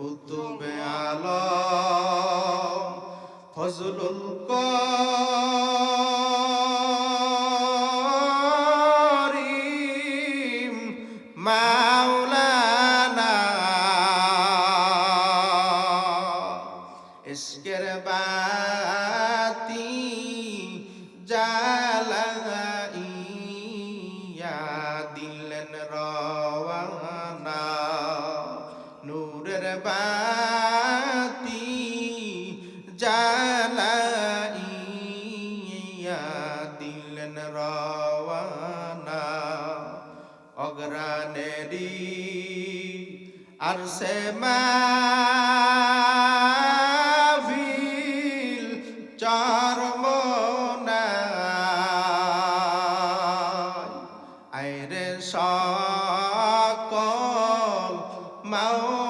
কুতুবে আলম ফজলুল করিম মাওলানা ইশকের বাতি জ্বালাইয়া দিলেন রওয়ানা বাতি জ্বালাইয়া দিলেন রওয়ানা অগ্রানেরি আর সে আইরে সকল মাওলার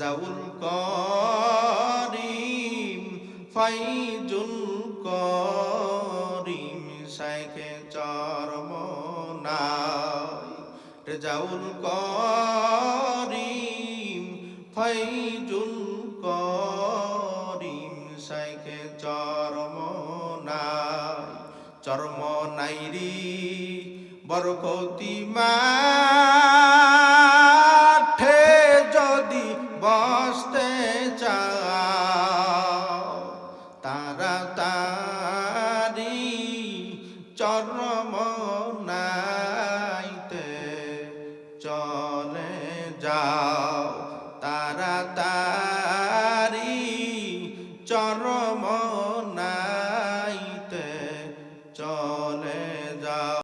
রেজাউল করিম, ফাইজুল করিম, শাইখে চরমনাই। রেজাউল করিম, ফাইজুল করিম, শাইখে চরমনাই। চরমনাইরি বরকতি মাঠে তারি চরম